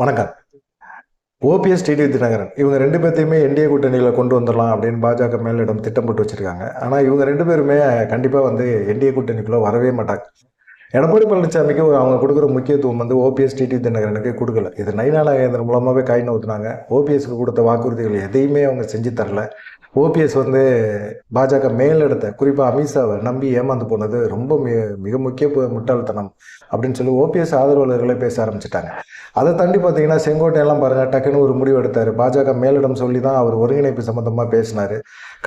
வணக்கம். OPS DD Dinakaran இவங்க ரெண்டு பேர்த்தையுமே என்டிஏ கூட்டணியில் கொண்டு வந்துடலாம் அப்படின்னு பாஜக மேலிடம் திட்டம் போட்டு வச்சுருக்காங்க. ஆனால் இவங்க ரெண்டு பேருமே கண்டிப்பாக வந்து என்டிஏ கூட்டணிக்குள்ளே வரவே மாட்டாங்க. எடப்பாடி பழனிசாமிக்கு ஒரு அவங்க கொடுக்குற முக்கியத்துவம் வந்து ஓபிஎஸ் டிடி தினகரனுக்கு கொடுக்கல. இது நைனா நாகேந்திரன் மூலமாகவே காய் நவுத்துனாங்க. ஓபிஎஸ்க்கு கொடுத்த வாக்குறுதிகள் எதையுமே அவங்க செஞ்சு தரல. ஓபிஎஸ் வந்து பாஜக மேலிடத்தை குறிப்பாக அமித்ஷாவை நம்பி ஏமாந்து போனது ரொம்ப மிக மிக முக்கிய முட்டாள்தனம் அப்படின்னு சொல்லி ஓபிஎஸ் ஆதரவாளர்களே பேச ஆரம்பிச்சிட்டாங்க. அதை தாண்டி பார்த்தீங்கன்னா செங்கோட்டையெல்லாம் பாருங்கள் டக்குன்னு ஒரு முடிவு எடுத்தார். பாஜக மேலிடம் சொல்லி தான் அவர் ஒருங்கிணைப்பு சம்மந்தமாக பேசினார்.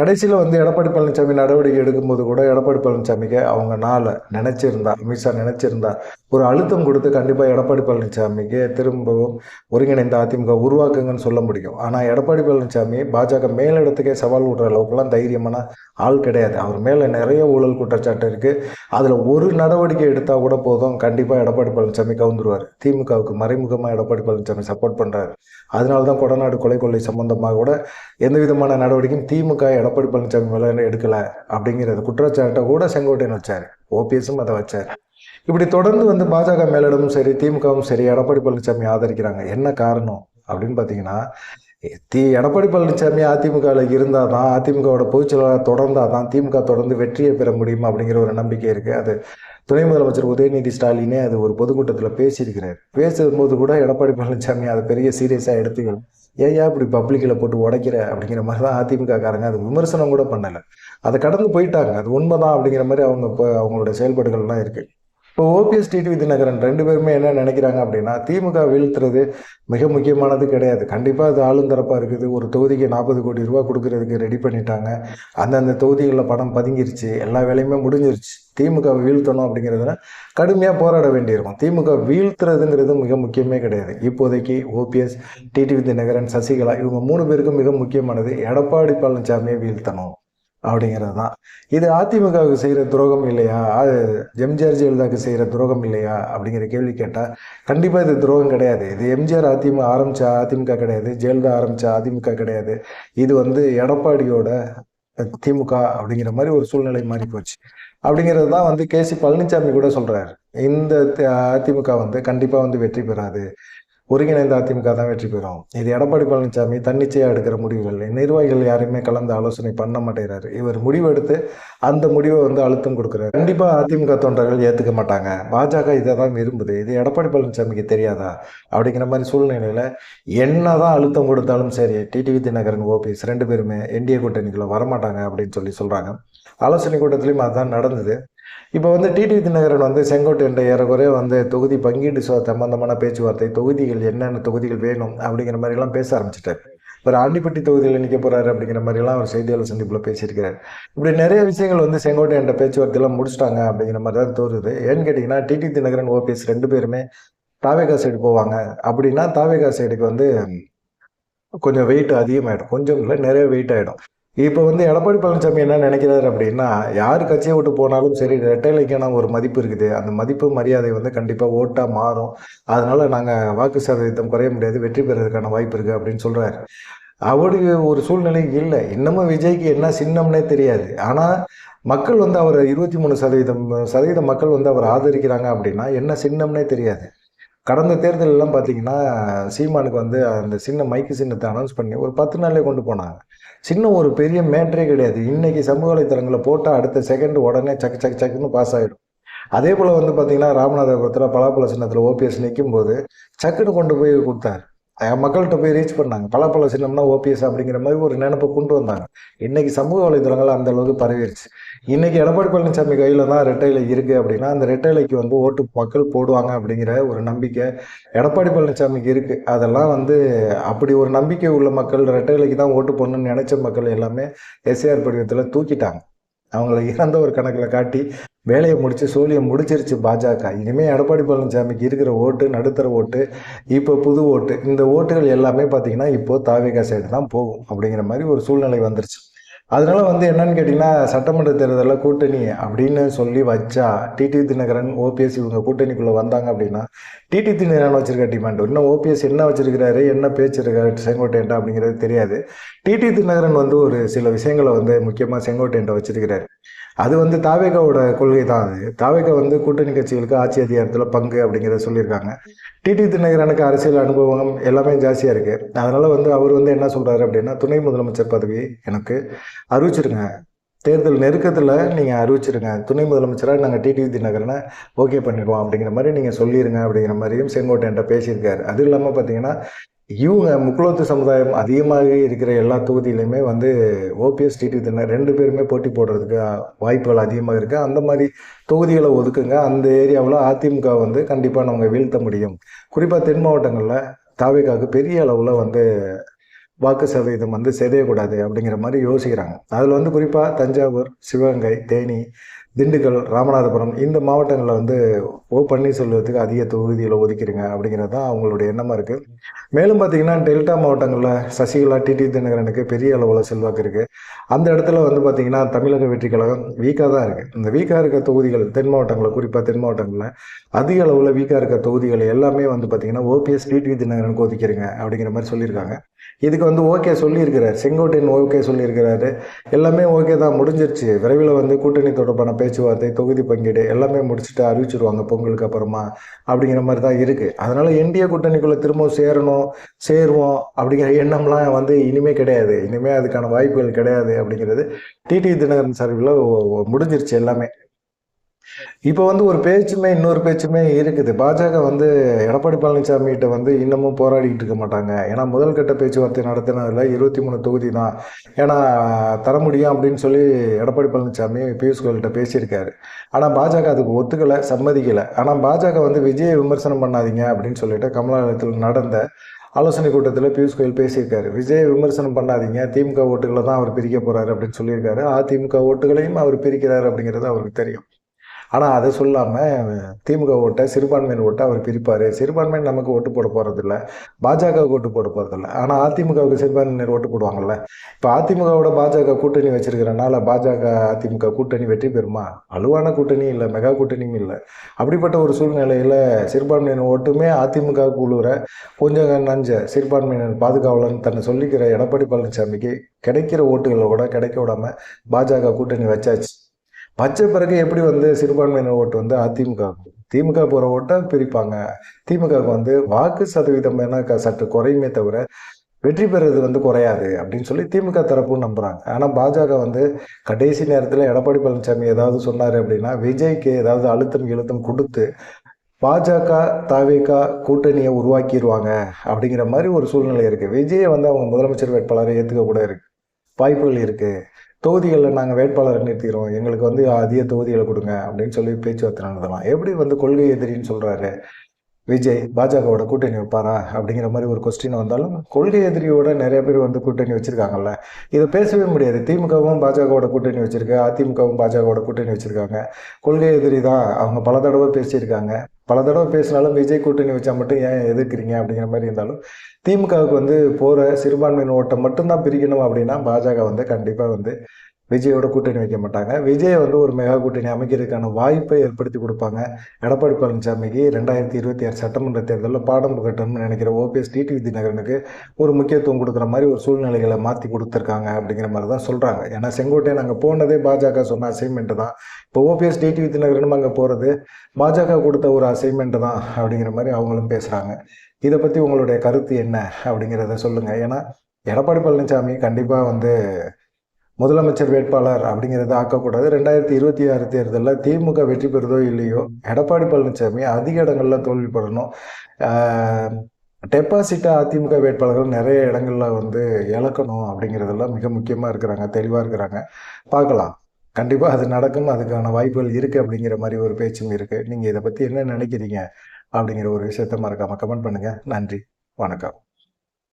கடைசியில் வந்து எடப்பாடி பழனிசாமி நடவடிக்கை எடுக்கும்போது கூட எடப்பாடி பழனிசாமிக்கு அவங்க நாளை நினச்சிருந்தா அமித்ஷா நினச்சிருந்தா. ஒரு அழுத்தம் கொடுத்து கண்டிப்பாக எடப்பாடி பழனிசாமிக்கு திரும்பவும் ஒருங்கிணைந்த அதிமுக உருவாக்குங்கன்னு சொல்ல முடியும். ஆனால் எடப்பாடி பழனிசாமி பாஜக மேலிடத்துக்கே சவால் விடுற அளவுக்குலாம் தைரியமான ஆள் கிடையாது. அவர் மேலே நிறைய ஊழல் குற்றச்சாட்டு இருக்குது அதில் ஒரு நடவடிக்கை எடுத்தால் கூட போதும். கண்டிப்பாக எடப்பாடி பழனிசாமி கவுந்துருவார். திமுகவுக்கு மறைமுகமாக எடப்பாடி பழனிசாமி சப்போர்ட் பண்ணுறாரு அதனால தான் கொடநாடு கொலை கொள்ளை சம்பந்தமாக கூட எந்த விதமான நடவடிக்கையும் திமுக எடப்பாடி பழனிசாமி மேலே எடுக்கலை. அப்படிங்கிறது குற்றச்சாட்டை கூட செங்கோட்டையன் வச்சார். ஓபிஎஸும் அதை வச்சார். இப்படி தொடர்ந்து வந்து பாஜக மேலிடமும் சரி திமுகவும் சரி எடப்பாடி பழனிசாமி ஆதரிக்கிறாங்க. என்ன காரணம் அப்படின்னு பார்த்தீங்கன்னா தி எடப்பாடி பழனிசாமி அதிமுகவில் இருந்தால் தான் அதிமுகவோட பொதுச்செயலாளர் தொடர்ந்தால் தான் திமுக தொடர்ந்து வெற்றியை பெற முடியும் அப்படிங்கிற ஒரு நம்பிக்கை இருக்குது அது துணை முதலமைச்சர் உதயநிதி ஸ்டாலினே அது ஒரு பொதுக்கூட்டத்தில் பேசியிருக்கிறார். பேசும்போது கூட எடப்பாடி பழனிசாமி அதை பெரிய சீரியஸாக எடுத்துக்கணும். ஏன் இப்படி பப்ளிக்கில் போட்டு உடைக்கிற அப்படிங்கிற மாதிரி தான் அதிமுக காரங்க அது விமர்சனம் கூட பண்ணலை. அதை கடந்து போயிட்டாங்க. அது உண்மைதான் அப்படிங்கிற மாதிரி அவங்க இப்போ அவங்களோட செயல்பாடுகள்லாம் இருக்குது இப்போ ஓபிஎஸ் டிடிவி தினகரன் ரெண்டு பேருமே என்ன நினைக்கிறாங்க அப்படின்னா திமுக வீழ்த்துறது மிக முக்கியமானது கிடையாது. கண்டிப்பாக அது ஆளுந்தரப்பாக இருக்குது. ஒரு தொகுதிக்கு நாற்பது கோடி ரூபா கொடுக்கறதுக்கு ரெடி பண்ணிட்டாங்க. அந்தந்த தொகுதிகளில் பணம் பதுங்கிருச்சு. எல்லா வேலையுமே முடிஞ்சிருச்சு. திமுக வீழ்த்தணும் அப்படிங்கிறதுனா கடுமையாக போராட வேண்டியிருக்கும். திமுக வீழ்த்துறதுங்கிறது மிக முக்கியமே கிடையாது. இப்போதைக்கு ஓபிஎஸ் டிடிவி தினகரன் சசிகலா இவங்க மூணு பேருக்கும் மிக முக்கியமானது எடப்பாடி பழனிசாமியை வீழ்த்தணும். அப்படிங்கிறது தான் இது அதிமுகவுக்கு செய்கிற துரோகம் இல்லையா? அது எம்ஜிஆர் ஜெயலலிதாவுக்கு செய்கிற துரோகம் இல்லையா? அப்படிங்கிற கேள்வி கேட்டால் கண்டிப்பாக இது துரோகம் கிடையாது. இது எம்ஜிஆர் அதிமுக ஆரம்பித்தா அதிமுக கிடையாது. ஜெயலலிதா ஆரம்பித்தா அதிமுக கிடையாது. இது வந்து எடப்பாடியோட திமுக அப்படிங்கிற மாதிரி ஒரு சூழ்நிலை மாறி போச்சு. அப்படிங்கிறது தான் வந்து கேசி பழனிசாமி கூட சொல்கிறாரு இந்த அதிமுக வந்து கண்டிப்பாக வந்து வெற்றி பெறாது. ஒருங்கிணைந்த அதிமுக தான் வெற்றி பெறும். இது எடப்பாடி பழனிசாமி தன்னிச்சையாக எடுக்கிற முடிவுகள். நிர்வாகிகள் யாரையுமே கலந்து ஆலோசனை பண்ண மாட்டேங்கிறாரு இவர் முடிவு எடுத்து அந்த முடிவை வந்து அழுத்தம் கொடுக்குறாரு. கண்டிப்பாக அதிமுக தொண்டர்கள் ஏற்றுக்க மாட்டாங்க. பாஜக இதை தான் விரும்புது. இது எடப்பாடி பழனிசாமிக்கு தெரியாதா? அப்படிங்கிற மாதிரி சூழ்நிலையில் என்னதான் அழுத்தம் கொடுத்தாலும் சரி டிடிவி தினகரன் ஓபிஎஸ் ரெண்டு பேருமே என்டிஏ கூட்டணிக்குள்ளே வரமாட்டாங்க அப்படின்னு சொல்லி சொல்கிறாங்க ஆலோசனை கூட்டத்திலையும் அதுதான் நடந்தது. இப்போ வந்து டிடிவி தினகரன் வந்து செங்கோட்டையன் ஏறக்குறைய வந்து தொகுதி பங்கீடு சம்பந்தமான பேச்சுவார்த்தை தொகுதிகள் என்னென்ன தொகுதிகள் வேணும் அப்படிங்கிற மாதிரிலாம் பேச ஆரம்பிச்சிட்டார். இவர் ஆண்டிப்பட்டி தொகுதியில் நிற்க போகிறாரு அப்படிங்கிற மாதிரிலாம் அவர் செய்தியாளர் சந்திப்பில் பேசியிருக்கிறார். இப்படி நிறைய விஷயங்கள் வந்து செங்கோட்டையன் பேச்சுவார்த்தையெல்லாம் முடிச்சிட்டாங்க அப்படிங்கிற மாதிரி தான் தோறுது ஏன்னு கேட்டிங்கன்னா டிடி தினகரன் ஓபிஎஸ் ரெண்டு பேருமே தாவேகா சைடு போவாங்க. அப்படின்னா தாவேகா சைடுக்கு வந்து கொஞ்சம் வெயிட் அதிகமாகிடும் கொஞ்சம் இல்லை நிறைய வெயிட் ஆகிடும் இப்போ வந்து எடப்பாடி பழனிசாமி என்ன நினைக்கிறாரு அப்படின்னா யார் கட்சியை விட்டு போனாலும் சரி ரெட்டைலைக்கான ஒரு மதிப்பு இருக்குது. அந்த மதிப்பு மரியாதை வந்து கண்டிப்பாக ஓட்டாக மாறும். அதனால் நாங்கள் வாக்கு சதவீதம் குறைய முடியாது வெற்றி பெறதுக்கான வாய்ப்பு இருக்குது அப்படின்னு சொல்கிறாரு அவருக்கு ஒரு சூழ்நிலை இல்லை. இன்னமும் விஜய்க்கு என்ன சின்னம்னே தெரியாது. ஆனால் மக்கள் வந்து அவரை இருபத்தி மூணு சதவீதம் சதவீத மக்கள் வந்து அவர் ஆதரிக்கிறாங்க அப்படின்னா என்ன சின்னம்னே தெரியாது. கடந்த தேர்தலெல்லாம் பார்த்தீங்கன்னா சீமானுக்கு வந்து அந்த சின்ன மைக்கு சின்னத்தை அனௌன்ஸ் பண்ணி ஒரு பத்து நாளே கொண்டு போனாங்க. சின்ன ஒரு பெரிய மேட்ரே கிடையாது. இன்னைக்கு சமூக வலைத்தளங்களை போட்டால் அடுத்த செகண்ட் உடனே சக்கு சக்கு சக்குன்னு பாஸ் ஆகிடும் அதே போல் வந்து பார்த்தீங்கன்னா ராமநாதபுரத்தில் பலாப்பழ சின்னத்தில் ஓபிஎஸ் நிற்கும் போது சக்குன்னு கொண்டு போய் கொடுத்தாரு. மக்கள்கிட்ட போய் ரீச் பண்ணாங்க. பல பல சின்னம்னா ஓபிஎஸ் அப்படிங்கிற மாதிரி ஒரு நினைப்பை கொண்டு வந்தாங்க. இன்னைக்கு சமூக வலைதளங்கள் அந்த அளவுக்கு பரவிடுச்சு இன்னைக்கு எடப்பாடி பழனிசாமி கையில் தான் ரெட்டையில இருக்கு அப்படின்னா அந்த ரெட்டைலைக்கு வந்து ஓட்டு மக்கள் போடுவாங்க அப்படிங்கிற ஒரு நம்பிக்கை எடப்பாடி பழனிசாமிக்கு இருக்கு. அதெல்லாம் வந்து அப்படி ஒரு நம்பிக்கை உள்ள மக்கள் ரெட்டைலைக்கு தான் ஓட்டு போடணும்னு நினைச்ச மக்கள் எல்லாமே எஸ்ஏஆர் படிவத்தில் தூக்கிட்டாங்க. அவங்கள இறந்த ஒரு கணக்கில் காட்டி வேலையை முடித்து சோழியை முடிச்சிருச்சு பாஜக. இனிமேல் எடப்பாடி பழனிசாமிக்கு இருக்கிற ஓட்டு நடுத்தர ஓட்டு இப்போ புது ஓட்டு இந்த ஓட்டுகள் எல்லாமே பார்த்தீங்கன்னா இப்போது தாவேகா சைடு தான் போகும் அப்படிங்கிற மாதிரி ஒரு சூழ்நிலை வந்துருச்சு. அதனால் வந்து என்னன்னு கேட்டிங்கன்னா சட்டமன்ற தேர்தலில் கூட்டணி அப்படின்னு சொல்லி வச்சா டிடி தினகரன் ஓபிஎஸ் இவங்க கூட்டணிக்குள்ளே வந்தாங்க அப்படின்னா டிடி தினகரன் வச்சுருக்க டிமாண்ட் இன்னும் ஓபிஎஸ் என்ன வச்சுருக்கிறாரு என்ன பேச்சிருக்காரு செங்கோட்டையன்ட்டா அப்படிங்கிறது தெரியாது. டிடி தினகரன் வந்து ஒரு சில விஷயங்களை வந்து முக்கியமாக செங்கோட்டையன்ட்ட வச்சிருக்கிறாரு. அது வந்து தாவேகாவோட கொள்கை தான் அது. தாவேகா வந்து கூட்டணி கட்சிகளுக்கு ஆட்சி அதிகாரத்தில் பங்கு அப்படிங்கிறத சொல்லியிருக்காங்க. டிடி தினகரனுக்கு அரசியல் அனுபவம் எல்லாமே ஜாஸ்தியாக இருக்குது அதனால் வந்து அவர் வந்து என்ன சொல்கிறாரு அப்படின்னா துணை முதலமைச்சர் பதவி எனக்கு அறிவிச்சிருங்க. தேர்தல் நெருக்கத்தில் நீங்கள் அறிவிச்சிருங்க. துணை முதலமைச்சராக நாங்கள் டிடிவி தினகரனை ஓகே பண்ணிடுவோம் அப்படிங்கிற மாதிரி நீங்கள் சொல்லிடுங்க அப்படிங்கிற மாதிரியும் செங்கோட்டையன்ட்ட பேசியிருக்காரு. அது இல்லாமல் பார்த்தீங்கன்னா இவங்க முக்குளத்து சமுதாயம் அதிகமாக இருக்கிற எல்லா தொகுதியிலையுமே வந்து ஓபிஎஸ் டிடி தினர் ரெண்டு பேருமே போட்டி போடுறதுக்கு வாய்ப்புகள் அதிகமாக இருக்குது அந்த மாதிரி தொகுதிகளை ஒதுக்குங்க. அந்த ஏரியாவில் அதிமுக வந்து கண்டிப்பாக நம்ம வீழ்த்த முடியும். குறிப்பாக தென் மாவட்டங்களில் தாவேக்காவுக்கு பெரிய அளவில் வந்து வாக்கு சதவீதம் வந்து செதையக்கூடாது அப்படிங்கிற மாதிரி யோசிக்கிறாங்க. அதில் வந்து குறிப்பாக தஞ்சாவூர் சிவகங்கை தேனி திண்டுக்கல் ராமநாதபுரம் இந்த மாவட்டங்களில் வந்து ஓ பன்னீர்செல்வத்துக்கு அதிக தொகுதியில் ஒதுக்கிறீங்க அப்படிங்கிறது தான் அவங்களுடைய எண்ணமாக இருக்குது மேலும் பார்த்தீங்கன்னா டெல்டா மாவட்டங்களில் சசிகலா டிடி தினகரனுக்கு பெரிய அளவில் செல்வாக்கு இருக்குது அந்த இடத்துல வந்து பார்த்திங்கன்னா தமிழக வெற்றி கழகம் வீக்காக தான் இருக்குது இந்த வீக்காக இருக்க தொகுதிகள் தென் மாவட்டங்களில் குறிப்பாக தென் மாவட்டங்களில் அதிக அளவில் வீக்காக இருக்க தொகுதிகள் எல்லாமே வந்து பார்த்திங்கன்னா ஓபிஎஸ் டிடி தினகரனுக்கு ஒதுக்கிறீங்க அப்படிங்கிற மாதிரி சொல்லியிருக்காங்க. இதுக்கு வந்து ஓகே சொல்லியிருக்கிறார். செங்கோட்டையன் ஓகே சொல்லியிருக்கிறாரு. எல்லாமே ஓகே தான் முடிஞ்சிருச்சு. விரைவில் வந்து கூட்டணி தொடர்பான பேச்சுவார்த்தை தொகுதி பங்கீடு எல்லாமே முடிச்சுட்டு அறிவிச்சிருவாங்க பொங்கலுக்கு அப்புறமா அப்படிங்கிற மாதிரி தான் இருக்குது அதனால் என்டிஏ கூட்டணிக்குள்ளே திரும்பவும் சேரணும் சேருவோம் அப்படிங்கிற எண்ணம்லாம் வந்து இனிமே கிடையாது. இனிமே அதுக்கான வாய்ப்புகள் கிடையாது அப்படிங்கிறது டிடி தினகரன் சார்பில் முடிஞ்சிருச்சு எல்லாமே. இப்போ வந்து ஒரு பேச்சுமே இன்னொரு பேச்சுமே இருக்குது. பாஜக வந்து எடப்பாடி பழனிசாமி கிட்ட வந்து இன்னமும் போராடிக்கிட்டு இருக்க மாட்டாங்க. ஏன்னா முதல் கட்ட பேச்சுவார்த்தை நடத்தினதில் இருபத்தி மூணு தொகுதி தான். ஏன்னா தர முடியும் அப்படின்னு சொல்லி எடப்பாடி பழனிசாமி பியூஷ் கோயல்கிட்ட பேசியிருக்காரு. ஆனால் பாஜக அதுக்கு ஒத்துக்கலை சம்மதிக்கலை. ஆனால் பாஜக வந்து விஜயை விமர்சனம் பண்ணாதீங்க அப்படின்னு சொல்லிட்டு கமலாலயத்தில் நடந்த ஆலோசனை கூட்டத்தில் பியூஷ் கோயல் பேசியிருக்காரு. விஜய் விமர்சனம் பண்ணாதீங்க. திமுக ஓட்டுகளை தான் அவர் பிரிக்க போகிறாரு அப்படின்னு சொல்லியிருக்காரு. அதிமுக ஓட்டுகளையும் அவர் பிரிக்கிறார் அப்படிங்கிறது அவருக்கு தெரியும். ஆனால் அதை சொல்லாமல் திமுக ஓட்டை சிறுபான்மையின் ஓட்டை அவர் பிரிப்பார். சிறுபான்மையின் நமக்கு ஓட்டு போட போகிறதில்ல பாஜகவுக்கு ஓட்டு போட போகிறதில்ல ஆனால் அதிமுகவுக்கு சிறுபான்மையினர் ஓட்டு போடுவாங்கல்ல. இப்போ அதிமுகவோட பாஜக கூட்டணி வச்சிருக்கிறனால பாஜக அதிமுக கூட்டணி வெற்றி பெறுமா? வலுவான கூட்டணியும் இல்லை மெகா கூட்டணியும் இல்லை. அப்படிப்பட்ட ஒரு சூழ்நிலையில் சிறுபான்மையினர் ஓட்டுமே அதிமுக குழுற கொஞ்சம் நஞ்ச சிறுபான்மையினர் பாதுகாவலன் தன்னை சொல்லிக்கிற எடப்பாடி பழனிசாமிக்கு கிடைக்கிற ஓட்டுகளை கூட கிடைக்க விடாம பாஜக கூட்டணி வச்சாச்சு. பச்சை பிறகு எப்படி வந்து சிறுபான்மையினர் ஓட்டு வந்து அதிமுக திமுக போகிற ஓட்டை பிரிப்பாங்க. திமுகவுக்கு வந்து வாக்கு சதவீதம் என்ன சற்று குறையுமே தவிர வெற்றி பெறுறது வந்து குறையாது அப்படின்னு சொல்லி திமுக தரப்பும் நம்புகிறாங்க ஆனால் பாஜக வந்து கடைசி நேரத்தில் எடப்பாடி பழனிசாமி ஏதாவது சொன்னார் அப்படின்னா விஜய்க்கு ஏதாவது அழுத்தம் இழுத்தம் கொடுத்து பாஜக தாவேகா கூட்டணியை உருவாக்கிடுவாங்க அப்படிங்கிற மாதிரி ஒரு சூழ்நிலை இருக்குது விஜயை வந்து அவங்க முதலமைச்சர் வேட்பாளரை ஏற்றுக்க கூட இருக்கு. வாய்ப்புகள் இருக்குது தொகுதிகளில் நாங்கள் வேட்பாளர் நிறுத்திக்கிறோம். எங்களுக்கு வந்து அதிக தொகுதிகளை கொடுங்க அப்படின்னு சொல்லி பேச்சுவார்த்தை நடத்தலாம். எப்படி வந்து கொள்கை எதிரின்னு சொல்கிறாரு விஜய் பாஜகவோட கூட்டணி வைப்பாரா அப்படிங்கிற மாதிரி ஒரு கொஸ்டின் வந்தாலும் கொள்கை எதிரியோட நிறைய பேர் வந்து கூட்டணி வச்சுருக்காங்கல்ல. இதை பேசவே முடியாது. திமுகவும் பாஜகவோட கூட்டணி வச்சுருக்கு. அதிமுகவும் பாஜகவோட கூட்டணி வச்சுருக்காங்க. கொள்கை எதிரி தான். அவங்க பல தடவை பேசியிருக்காங்க. பல தடவை பேசினாலும் விஜய் கூட்டணி வச்சா மட்டும் ஏன் எதிர்க்கிறீங்க அப்படிங்கிற மாதிரி இருந்தாலும் திமுகவுக்கு வந்து போகிற சிறுபான்மையின் ஓட்டம் மட்டும்தான் பிரிக்கணும் அப்படின்னா பாஜக வந்து கண்டிப்பாக வந்து விஜயோட கூட்டணி வைக்க மாட்டாங்க. விஜய் வந்து ஒரு மெகா கூட்டணி அமைக்கிறதுக்கான வாய்ப்பை ஏற்படுத்தி கொடுப்பாங்க. எடப்பாடி பழனிசாமிக்கு ரெண்டாயிரத்தி இருபத்தி ஆறு சட்டமன்ற தேர்தலில் பாடம் புகட்டணும்னு நினைக்கிற ஓபிஎஸ் டிடி தினகரனுக்கு ஒரு முக்கியத்துவம் கொடுக்குற மாதிரி ஒரு சூழ்நிலைகளை மாற்றி கொடுத்துருக்காங்க அப்படிங்கிற மாதிரி தான் சொல்கிறாங்க ஏன்னா செங்கோட்டையன் அங்கே போனதே பாஜக சொன்ன அசைன்மெண்ட்டு தான். இப்போ ஓபிஎஸ் டிடி தினகரனும் அங்கே போகிறது பாஜக கொடுத்த ஒரு அசைன்மெண்ட்டு தான் அப்படிங்கிற மாதிரி அவங்களும் பேசுகிறாங்க இதை பற்றி உங்களுடைய கருத்து என்ன அப்படிங்கிறத சொல்லுங்கள் ஏன்னா எடப்பாடி பழனிசாமி கண்டிப்பாக வந்து முதலமைச்சர் வேட்பாளர் அப்படிங்கிறத ஆக்கக்கூடாது. ரெண்டாயிரத்தி இருபத்தி ஆறு தேர்தலில் திமுக வெற்றி பெறுதோ இல்லையோ எடப்பாடி பழனிசாமி அதிக இடங்களில் தோல்விப்படணும் டெபாசிட்டை அதிமுக வேட்பாளர்கள் நிறைய இடங்களில் வந்து இழக்கணும் அப்படிங்கிறதெல்லாம் மிக முக்கியமாக இருக்கிறாங்க தெளிவாக இருக்கிறாங்க. பார்க்கலாம். கண்டிப்பாக அது நடக்கும் அதுக்கான வாய்ப்புகள் இருக்குது அப்படிங்கிற மாதிரி ஒரு பேச்சும் இருக்குது நீங்கள் இதை பற்றி என்ன நினைக்கிறீங்க அப்படிங்கிற ஒரு விஷயத்த மறக்காமல் கமெண்ட் பண்ணுங்கள் நன்றி. வணக்கம்.